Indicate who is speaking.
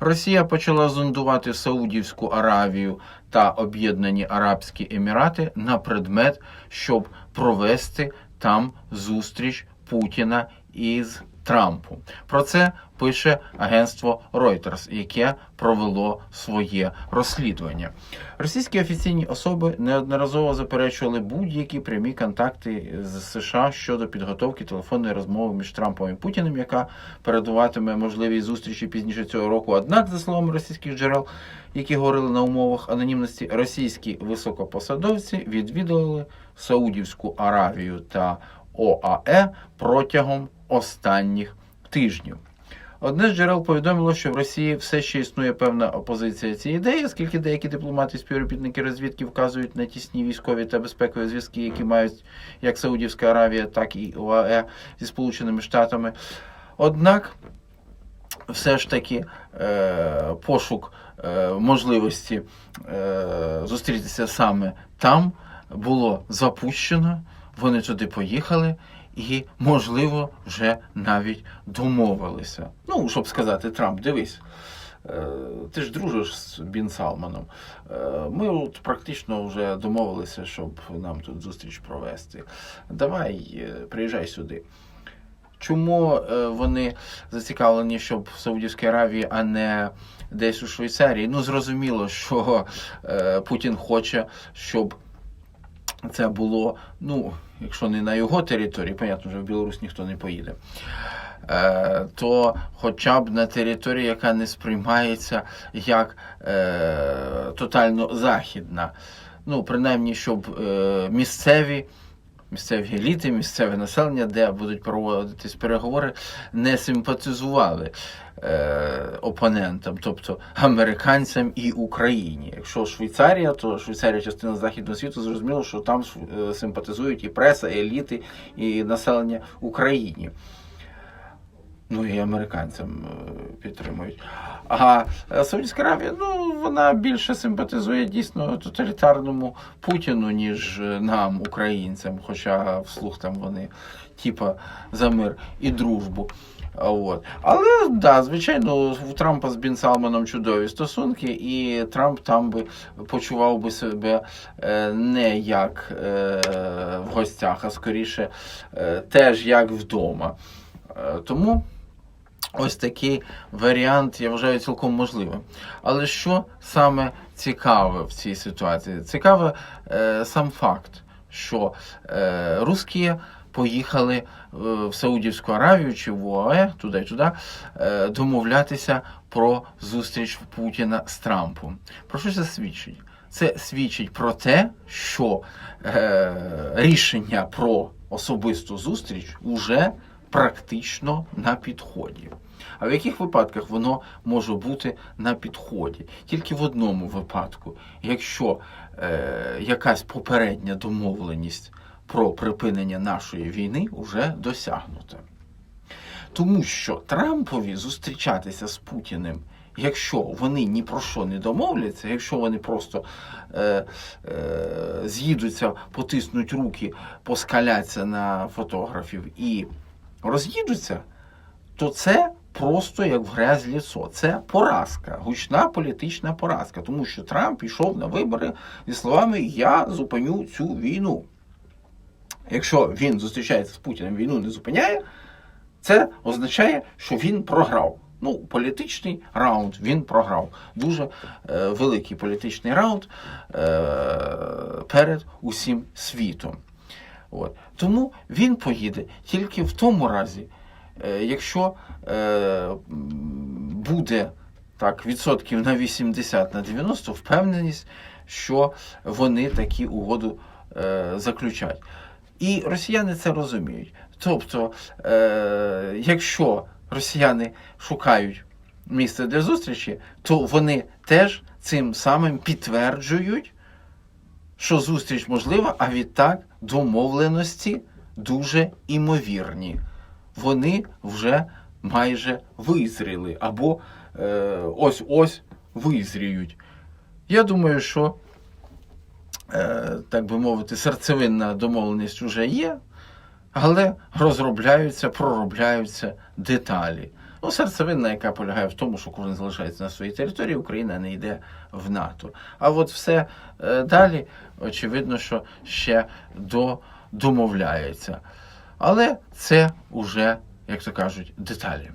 Speaker 1: Росія почала зондувати Саудівську Аравію та Об'єднані Арабські Емірати на предмет, щоб провести там зустріч Путіна із Трампом. Про це пише агентство Reuters, яке провело своє розслідування. Російські офіційні особи неодноразово заперечували будь-які прямі контакти з США щодо підготовки телефонної розмови між Трампом і Путіним, яка передуватиме можливій зустрічі пізніше цього року. Однак, за словами російських джерел, які говорили на умовах анонімності, російські високопосадовці відвідали Саудівську Аравію та ОАЕ протягом останніх тижнів. Одне з джерел повідомило, що в Росії все ще існує певна опозиція цієї ідеї, оскільки деякі дипломати і співробітники розвідки вказують на тісні військові та безпекові зв'язки, які мають як Саудівська Аравія, так і ОАЕ зі Сполученими Штатами. Однак, все ж таки, е, пошук е, можливості е, зустрітися саме там було запущено. Вони туди поїхали і, можливо, вже навіть домовилися. Ну, щоб сказати, Трамп, дивись. е, Ти ж дружиш з Бін Салманом. Е, Ми от практично вже домовилися, щоб нам тут зустріч провести. Давай, е, приїжджай сюди. Чому вони зацікавлені, щоб в Саудівській Аравії, а не десь у Швейцарії? Ну, зрозуміло, що Путін хоче, щоб це було, ну, якщо не на його території, понятно, вже в Білорусь ніхто не поїде. Е, то хоча б на території, яка не сприймається як е, тотально західна. Ну, принаймні, щоб е, місцеві, місцеві еліти, місцеве населення, де будуть проводитись переговори, не симпатизували е, опонентам, тобто американцям і Україні. Якщо Швейцарія, то Швейцарія частина західного світу, зрозуміло, що там е, симпатизують і преса, і еліти, і населення Україні. Ну і американцям е, підтримують. А е, Саудівська Аравія, ну вона більше симпатизує дійсно тоталітарному Путіну, ніж е, нам, українцям. Хоча вслух там вони, типа, за мир і дружбу. От. Але да, звичайно, у Трампа з Бін Салманом чудові стосунки, і Трамп там би почував би себе не як в гостях, а скоріше теж як вдома. Тому ось такий варіант я вважаю цілком можливим. Але що саме цікаве в цій ситуації? Цікаве е, сам факт, що е, русські поїхали е, в Саудівську Аравію чи в ОАЕ, туди туди, е, домовлятися про зустріч Путіна з Трампом. Про що це свідчить? Це свідчить про те, що е, рішення про особисту зустріч уже практично на підході. А в яких випадках воно може бути на підході? Тільки в одному випадку, якщо е, якась попередня домовленість про припинення нашої війни вже досягнута. Тому що Трампові зустрічатися з Путіним, якщо вони ні про що не домовляться, якщо вони просто е, е, з'їдуться, потиснуть руки, поскаляться на фотографів і роз'їдуться, то це просто як в грязь ліцо. Це поразка, гучна політична поразка, тому що Трамп пішов на вибори зі словами Я зупиню цю війну. Якщо він зустрічається з Путіним, війну не зупиняє, це означає, що він програв. Ну, політичний раунд він програв. Дуже е, великий політичний раунд е, перед усім світом. От. Тому він поїде тільки в тому разі, е, якщо е, буде так, відсотків на 80 на 90 впевненість, що вони такі угоду е, заключать. І росіяни це розуміють. Тобто, е, якщо росіяни шукають місце для зустрічі, то вони теж цим самим підтверджують, що зустріч можлива, а відтак домовленості дуже імовірні. Вони вже майже визріли або е, ось-ось визріють. Я думаю, що, е, так би мовити, серцевинна домовленість вже є, але розробляються, проробляються деталі. Ну, серцевина, яка полягає в тому, що кожен залишається на своїй території, Україна не йде в НАТО. А от все е, далі, очевидно, що ще до, домовляється. Але це уже, як то кажуть, деталі.